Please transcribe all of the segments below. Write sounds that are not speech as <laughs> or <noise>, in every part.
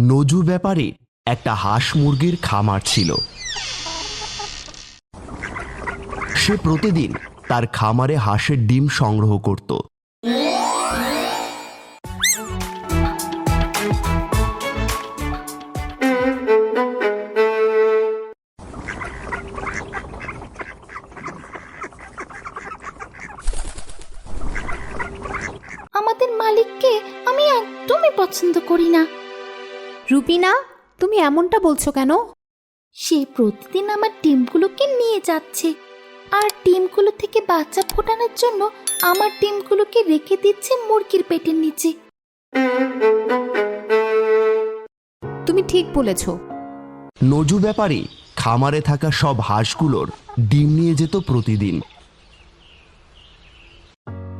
নজু ব্যাপারে একটা হাঁস মুরগির খামার ছিল। সে প্রতিদিন তার খামারে হাঁসের ডিম সংগ্রহ করত। আমাদের মালিককে আমি একদমই পছন্দ করি না। রুবিনা তুমি এমনটা বলছো কেন? সে প্রতিদিন আমার ডিমগুলোকে নিয়ে যাচ্ছে। আর ডিমগুলো থেকে বাচ্চা ফোটানোর জন্য আমার ডিমগুলোকে রেখে দিচ্ছে মুরগির পেটের নিচে। তুমি ঠিক বলেছ। নজু ব্যাপারে খামারে থাকা সব হাঁসগুলোর ডিম নিয়ে যেত প্রতিদিন।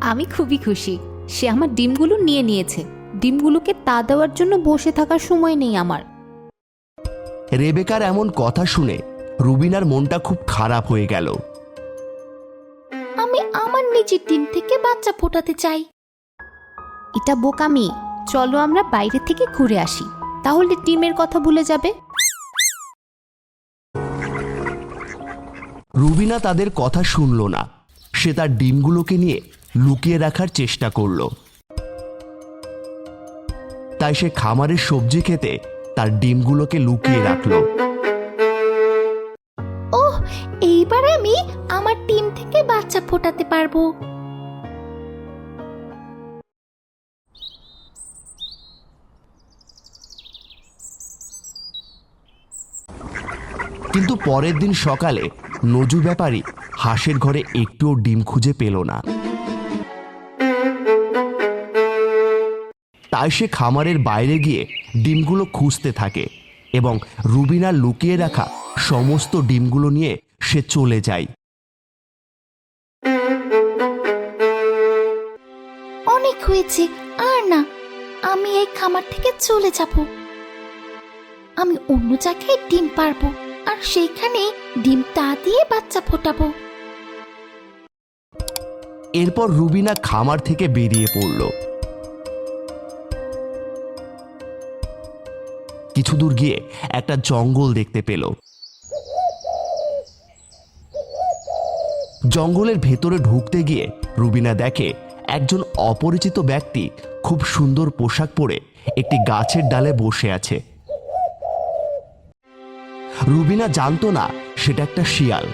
আমি খুবই খুশি। সে আমার ডিমগুলো নিয়ে নিয়েছে। ডিমগুলোকে তা দেওয়ার জন্য বসে থাকার সময় নেই আমার। রেবেকার এমন কথা শুনে রুবিনার মনটা খুব খারাপ হয়ে গেল। আমি আমার নিজের ডিম থেকে বাচ্চা ফোটাতে চাই। এটা বোকামি। চলো আমরা বাইরে থেকে ঘুরে আসি। তাহলে ডিমের কথা ভুলে যাবে। রুবিনা তাদের কথা শুনল না। সে তার ডিমগুলোকে নিয়ে লুকিয়ে রাখার চেষ্টা করল। তাই সে খামারের সবজি খেতে তার ডিমগুলোকে লুকিয়ে রাখল। ওহ এইবার আমি আমার ডিম থেকে বাচ্চা ফোটাতে পারব। কিন্তু পরের দিন সকালে নজু ব্যাপারী হাঁসের ঘরে একটুও ডিম খুঁজে পেল না। তাই সে খামারের বাইরে গিয়ে ডিমগুলো খুঁজতে থাকে এবং রুবিনার লুকিয়ে রাখা সমস্ত ডিমগুলো নিয়ে সে চলে যায়। অনেক হয়েছে আর না আমি এই খামার থেকে চলে যাব। আমি অন্য জায়গায় ডিম পারব আর সেইখানে ডিম তা দিয়ে বাচ্চা ফোটাবো। এরপর রুবিনা খামার থেকে বেরিয়ে পড়ল। কিছু দূর গিয়ে একটা জঙ্গল দেখতে পেল। জঙ্গলের ভেতরে ঢুকতে গিয়ে রুবিনা দেখে একজন অপরিচিত ব্যক্তি খুব সুন্দর পোশাক পরে একটি গাছের ডালে বসে আছে। রুবিনা জানতো না সেটা একটা শিয়াল,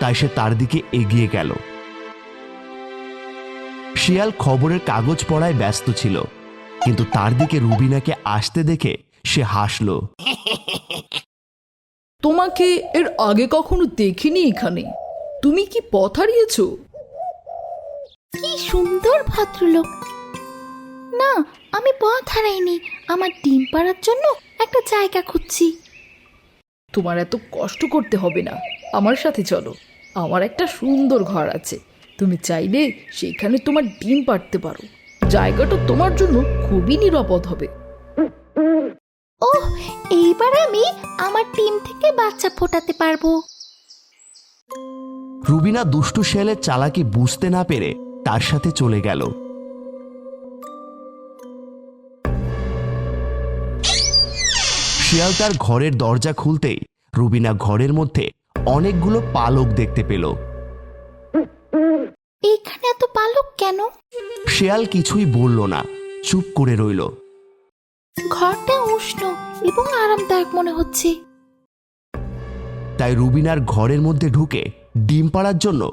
তাই সে তার দিকে এগিয়ে গেল। শিয়াল খবরের কাগজ পড়ায় ব্যস্ত ছিল, কিন্তু তার দিকে রুবিনাকে আসতে দেখে সে হাসলো। তোমাকে এর আগে কখনো দেখিনি এখানে? তুমি কি পথ হারিয়েছো? কি সুন্দর ভদ্রলোক। না আমি পথ হারাইনি। আমার ডিম পাড়ার জন্য একটা জায়গা খুঁজছি। তোমার এত কষ্ট করতে হবে না। আমার সাথে চলো। আমার একটা সুন্দর ঘর আছে। তুমি চাইলে সেখানে তোমার ডিম পাড়তে পারো। জায়গাটা তোমার জন্য খুবই নিরাপদ হবে। এইবার আমি আমার ডিম থেকে বাচ্চা ফোটাতে পারব। রুবিনা দুষ্টু শিয়ালের চালাকি বুঝতে না পেরে তার সাথে চলে গেল। শিয়াল তার ঘরের দরজা খুলতেই রুবিনা ঘরের মধ্যে অনেকগুলো পালক দেখতে পেল। এখানে এত পালক কেন? শিয়াল কিছুই বলল না চুপ করে রইল। ঘরটা উষ্ণ এবং আরামদায়ক মনে হচ্ছে। তাই রুবিনার ঘরের মধ্যে ঢুকে ডিম পাড়ার জন্য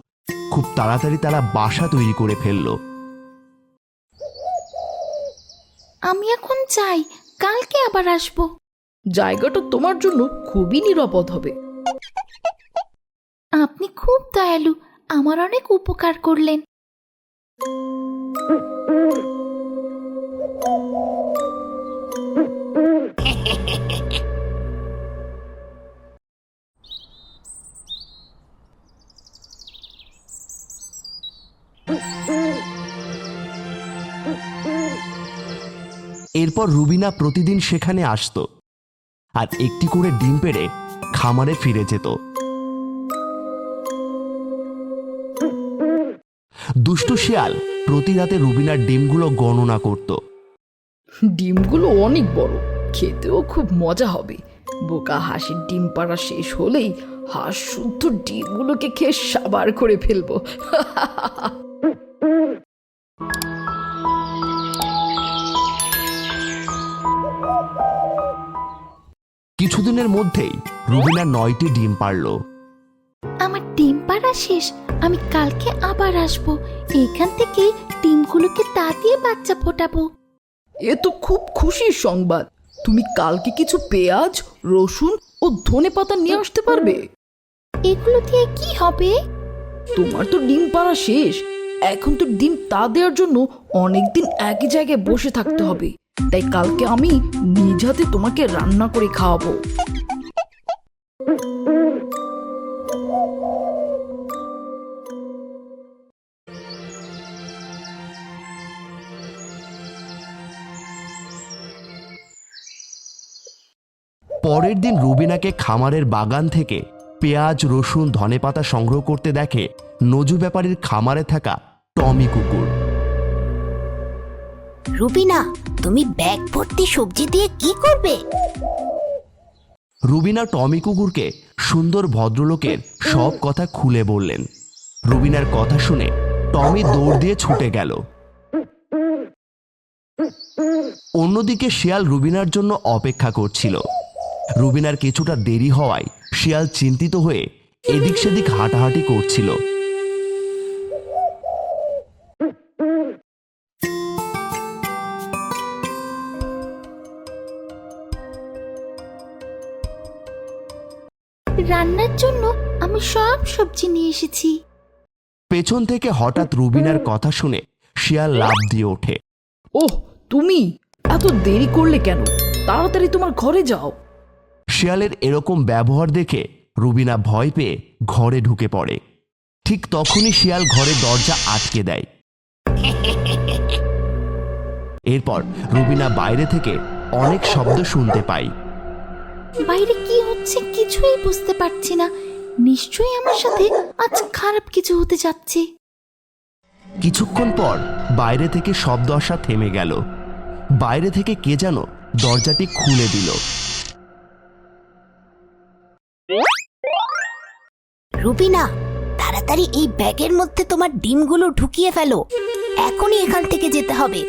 খুব তাড়াতাড়ি তারা বাসা তৈরি করে ফেলল। আমি এখন চাই কালকে আবার আসব। জায়গাটা তোমার জন্য খুবই নিরাপদ হবে। আপনি খুব দয়ালু আমার অনেক উপকার করলেন। রুবিনা প্রতিদিন সেখানে আসতো আর একটি করে ডিম পেড়ে খামারে ফিরে যেত। দুষ্টু শিয়াল প্রতি রাতে রুবিনার ডিমগুলো গণনা করত। ডিমগুলো অনেক বড়, খেতেও খুব মজা হবে। বোকা হাসির ডিম পাড়া শেষ হলেই হাঁস শুদ্ধ ডিমগুলোকে খেয়ে সাবার করে ফেলব। <laughs> কিছুদিনের মধ্যেই রুবিনা নয়টি ডিম পারল। আমার ডিম পাড়া শেষ আমি কালকে আবার আসব। এখান থেকে ডিমগুলোকে তা দিয়ে বাচ্চা ফোটাবো। এ তো খুব খুশির সংবাদ। তুমি কালকে কিছু পেঁয়াজ রসুন ও ধনে পাতা নিয়ে আসতে পারবে। এগুলো দিয়ে কি হবে? তোমার তো ডিম পাড়া শেষ। এখন তো ডিম তা দেওয়ার জন্য অনেকদিন একই জায়গায় বসে থাকতে হবে। তাই কালকে আমি নিজ হাতে তোমাকে রান্না করে খাওয়াবো। পরের দিন রুবিনাকে খামারের বাগান থেকে পেঁয়াজ রসুন ধনেপাতা সংগ্রহ করতে দেখে নজু ব্যাপারীর খামারে থাকা টমি কুকুর। রুবিনা তুমি ব্যাগ ভর্তি সবজি দিয়ে কি করবে? রুবিনা টমি কুকুরকে সুন্দর ভদ্রলোকের সব কথা খুলে বললেন। রুবিনার কথা শুনে টমি দৌড় দিয়ে ছুটে গেল। অন্যদিকে শিয়াল রুবিনার জন্য অপেক্ষা করছিল। রুবিনার কিছুটা দেরি হওয়ায় শিয়াল চিন্তিত হয়ে এদিক সেদিক হাঁটাহাঁটি করছিল। রান্নার জন্য আমি সব সবজি নিয়ে এসেছি। পেছন থেকে হঠাৎ রুবিনার কথা শুনে শিয়াল লাফ দিয়ে ওঠে। ওহ তুমি? এত দেরি করলে কেন? তাড়াতাড়ি তোমার ঘরে যাও। শিয়ালের এরকম ব্যবহার দেখে রুবিনা ভয় পেয়ে ঘরে ঢুকে পড়ে। ঠিক তখনই শিয়াল ঘরে দরজা আটকে দেয়। এরপর রুবিনা বাইরে থেকে অনেক শব্দ শুনতে পায় বাইরে কি হচ্ছে কিছুই বুঝতে পারছি না। নিশ্চয়ই আমার সাথে আজ খারাপ কিছু হতে যাচ্ছে। কিছুক্ষণ পর বাইরে থেকে শব্দ আসা থেমে গেল। বাইরে থেকে কে যেন দরজাটি খুলে দিল। রুবিনা, তাড়াতাড়ি এই ব্যাগের মধ্যে তোমার ডিমগুলো ঢুকিয়ে ফেলো। এখনই এখান থেকে যেতে হবে।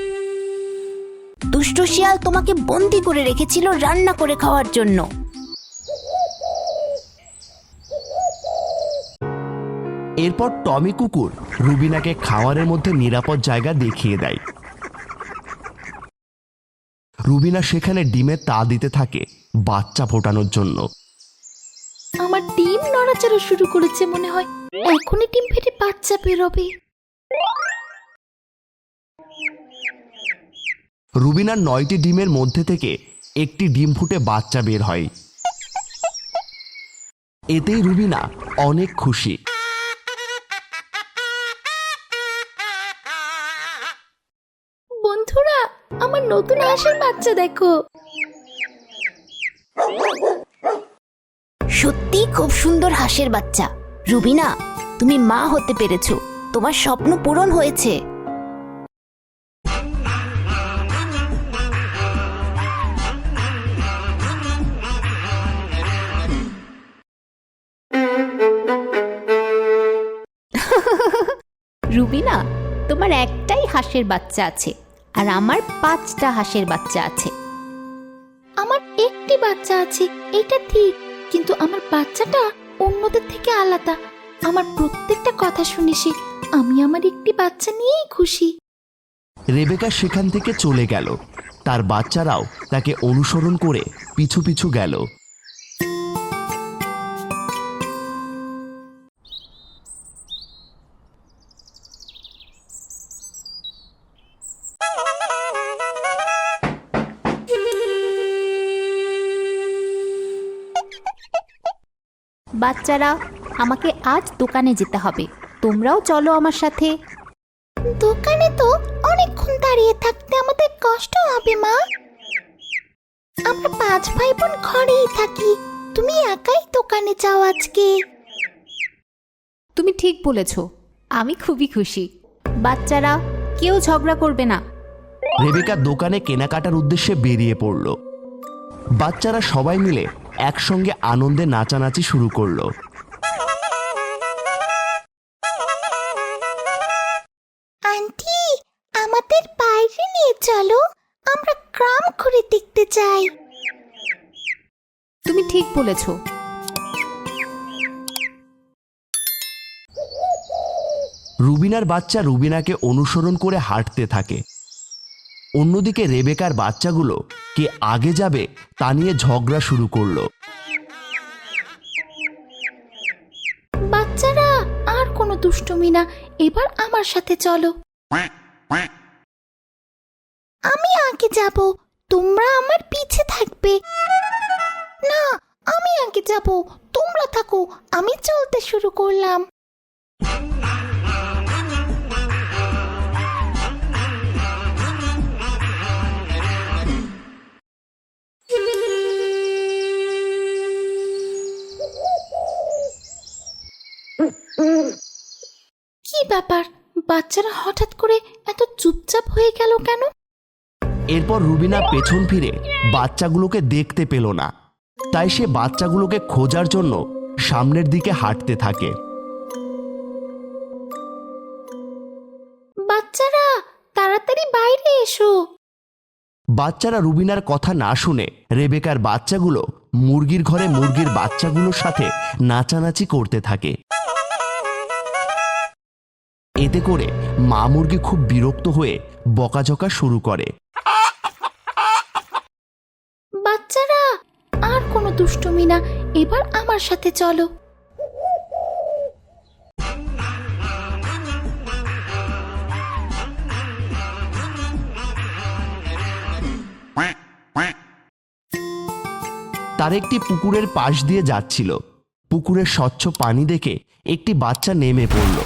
দুষ্ট শিয়াল তোমাকে বন্দি করে রেখেছিল রান্না করে খাওয়ার জন্য। এরপর টমি কুকুর রুবিনাকে খাওয়ারের মধ্যে নিরাপদ জায়গা দেখিয়ে দেয়। রুবিনা সেখানে ডিমে তা দিতে থাকে বাচ্চা ফোটানোর জন্য। নড়াচড়া শুরু করেছে মনে হয়। এখনই ডিম ফেটে বাচ্চা বেরোবে। রুবিনার নয়টি ডিমের মধ্যে থেকে একটি ডিম ফুটে বাচ্চা বের হয়। এতেই রুবিনা অনেক খুশি। বন্ধুরা আমার নতুন হাঁসের বাচ্চা দেখো। সত্যি খুব সুন্দর হাঁসের বাচ্চা। রুবিনা, তুমি মা হতে পেরেছ। তোমার স্বপ্ন পূরণ হয়েছে। রুবিনা, তোমার একটাই হাঁসের বাচ্চা আছে, আর আমার পাঁচটা হাঁসের বাচ্চা আছে। আমার একটি বাচ্চা আছে, এটা ঠিক। কিন্তু আমার বাচ্চাটা অন্যদের থেকে আলাদা। আমার প্রত্যেকটা কথা শুনে সে আমি আমার একটি বাচ্চা নিয়েই খুশি। রেবেকা সেখান থেকে চলে গেল। তার বাচ্চারাও তাকে অনুসরণ করে পিছু পিছু গেল। বাচ্চারা আমাকে আজ দোকানে যেতে হবে। তোমরাও চলো আমার সাথে। দোকানে তো অনেকক্ষণ দাঁড়িয়ে থাকতে আমাদের কষ্ট হবে মা। আমরা পাঁচ ভাই বোন ঘরেই থাকি। তুমি একাই দোকানে যাও আজকে। তুমি ঠিক বলেছ। আমি খুবই খুশি। বাচ্চারা কেউ ঝগড়া করবে না। রেবেকা দোকানে কেনাকাটার উদ্দেশ্যে বেরিয়ে পড়ল। বাচ্চারা সবাই মিলে একসঙ্গে আনন্দে নাচানাচি শুরু করল। আন্টি আমাদের বাইরে নিয়ে চলো। আমরা গ্রাম ঘুরে দেখতে চাই। তুমি ঠিক বলেছ। রুবিনার বাচ্চা রুবিনাকে অনুসরণ করে হাঁটতে থাকে। অন্যদিকে রেবেকার বাচ্চাগুলো কে আগে যাবে তা নিয়ে ঝগড়া শুরু করল। বাচ্চারা, আর কোনো দুষ্টুমি না। এবার আমার সাথে চলো। আমি আগে যাব। তোমরা আমার পিছে থাকবে। না, আমি আগে যাব। তোমরা থাকো। আমি চলতে শুরু করলাম। কি ব্যাপার? বাচ্চারা হঠাৎ করে এত চুপচাপ হয়ে গেল কেন? এরপর রুবিনা পেছন ফিরে বাচ্চাগুলোকে দেখতে পেল না। তাই সে বাচ্চাগুলোকে খোঁজার জন্য সামনের দিকে হাঁটতে থাকে। বাচ্চারা তাড়াতাড়ি বাইরে এসো। বাচ্চারা রুবিনার কথা না শুনে রেবেকার বাচ্চাগুলো মুরগির ঘরে মুরগির বাচ্চাগুলোর সাথে নাচানাচি করতে থাকে। এতে করে মা মুরগি খুব বিরক্ত হয়ে বকাঝকা শুরু করে। বাচ্চারা, আর কোনো দুষ্টুমি না, এবার আমার সাথে চলো। তার একটি পুকুরের পাশ দিয়ে যাচ্ছিল। পুকুরের স্বচ্ছ পানি দেখে একটি বাচ্চা নেমে পড়ল।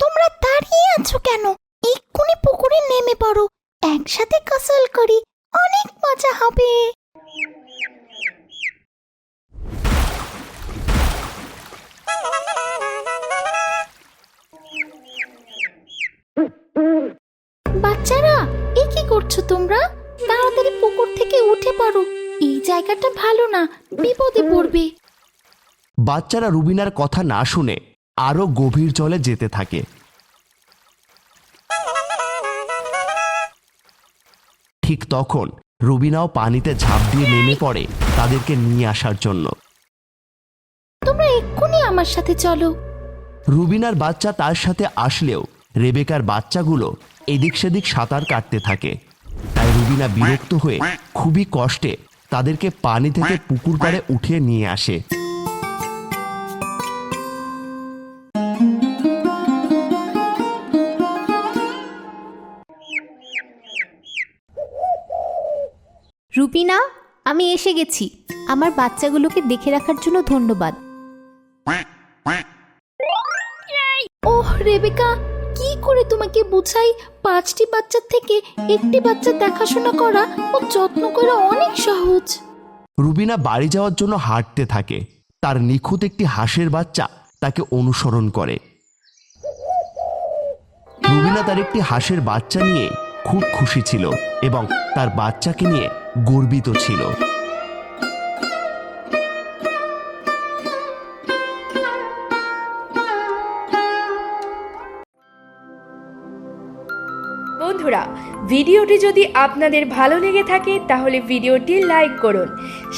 তোমরা দাঁড়িয়ে আছো কেন? এক্ষুনি পুকুরে নেমে পড়ো। একসাথে গোসল করি। অনেক মজা হবে। বাচ্চারা, এ কি করছ তোমরা? তাড়াতাড়ি পুকুর থেকে উঠে পড়ো। এই জায়গাটা ভালো না বিপদে পড়বে। বাচ্চারা রুবিনার কথা না শুনে আরও গভীর জলে যেতে থাকে। ঠিক তখন রুবিনাও পানিতে ঝাঁপ দিয়ে নেমে পড়ে তাদেরকে নিয়ে আসার জন্য। তোমরা এক্ষুনি আমার সাথে চলো। রুবিনার বাচ্চা তার সাথে আসলেও রেবেকার বাচ্চাগুলো এদিক সেদিক সাঁতার কাটতে থাকে। তাই রুবিনা বিরক্ত হয়ে খুবই কষ্টে তাদেরকে পানি থেকে পুকুর পাড়ে উঠিয়ে নিয়ে আসে। রুপিনা আমি এসে গেছি। আমার বাচ্চাগুলোকে দেখে রাখার জন্য ধন্যবাদ। ওহ রেবেকা কি করে তোমাকে বুঝাই? পাঁচটি বাচ্চার থেকে একটি বাচ্চা দেখাশোনা করা ও যত্ন করা অনেক সহজ। রুবিনা বাড়ি যাওয়ার জন্য হাঁটতে থাকে। তার নিখুঁত একটি হাঁসের বাচ্চা তাকে অনুসরণ করে। রুবিনা তার একটি হাঁসের বাচ্চা নিয়ে খুব খুশি ছিল এবং তার বাচ্চাকে নিয়ে গর্বিত ছিল। ভিডিওটি যদি আপনাদের ভালো লেগে থাকে, তাহলে ভিডিওটি লাইক করুন,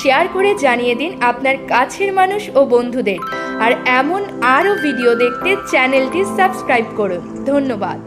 শেয়ার করে জানিয়ে দিন আপনার কাছের মানুষ ও বন্ধুদের। আর এমন আরও ভিডিও দেখতে চ্যানেলটি সাবস্ক্রাইব করুন। ধন্যবাদ।